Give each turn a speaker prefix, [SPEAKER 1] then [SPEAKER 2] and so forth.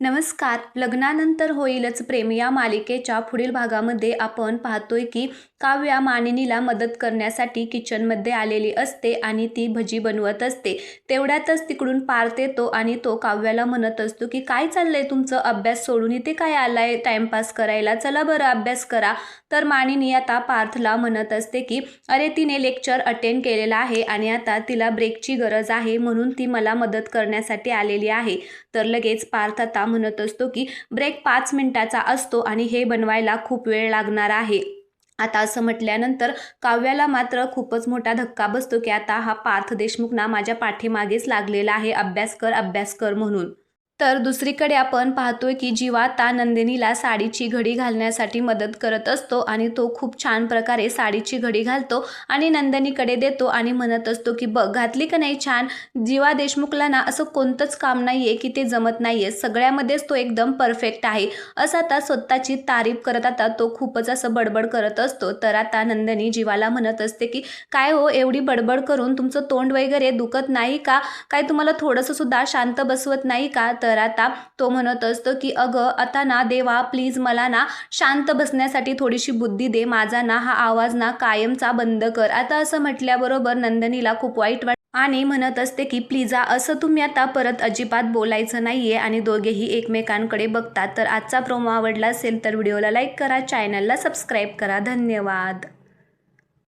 [SPEAKER 1] नमस्कार. लग्नानंतर होईलच प्रेम. या मालिकेच्या पुढील भागामध्ये आपण पाहतोय की काव्या मानिनीला मदत करण्यासाठी किचनमध्ये आलेली असते आणि ती भजी बनवत असते. तेवढ्यातच तिकडून पार्थ येतो आणि तो काव्याला म्हणत असतो की काय चाललंय तुमचं? अभ्यास सोडून इथे काय आलाय? टाइमपास करायला चला बरं अभ्यास करा. तर मानिनी आता पार्थला म्हणत असते की अरे तिने लेक्चर अटेंड केलेला आहे आणि आता तिला ब्रेकची गरज आहे म्हणून ती मला मदत करण्यासाठी आलेली आहे. तर लगेच पार्थ आता म्हणत असतो की ब्रेक पाच मिनिटाचा असतो आणि हे बनवायला खूप वेळ लागणार आहे. आता असं म्हटल्यानंतर काव्याला मात्र खूपच मोठा धक्का बसतो की आता हा पार्थ देशमुख ना माझ्या पाठीमागेच लागलेला आहे. अभ्यास कर अभ्यास कर म्हणून. तर दुसरीकडे आपण पाहतोय की जीवा आता नंदिनीला साडीची घडी घालण्यासाठी मदत करत असतो आणि तो खूप छान प्रकारे साडीची घडी घालतो आणि नंदिनीकडे देतो आणि म्हणत असतो की बघ घातली का नाही छान? जीवा देशमुखला ना असं कोणतंच काम नाही आहे की ते जमत नाही आहे सगळ्यामध्येच तो एकदम परफेक्ट आहे. असं आता स्वतःची तारीफ करत आता तो खूपच असं बडबड करत असतो. तर आता नंदिनी जीवाला म्हणत असते की काय हो एवढी बडबड करून तुमचं तोंड वगैरे दुखत नाही का? काय तुम्हाला थोडंसं सुद्धा शांत बसवत नाही का? तर आता तो म्हणत असतो की अगं आता ना देवा प्लीज मला ना शांत बसण्यासाठी थोडीशी बुद्धी दे. माझा ना हा आवाज ना कायमचा बंद कर. आता असं म्हटल्याबरोबर नंदनीला खूप वाईट वाट आणि म्हणत असते की प्लीजा असं तुम्ही आता परत अजिबात बोलायचं नाहीये आणि दोघेही एकमेकांकडे बघतात. तर आजचा प्रोमो आवडला असेल तर व्हिडिओला लाईक करा चॅनलला सबस्क्राईब करा. धन्यवाद.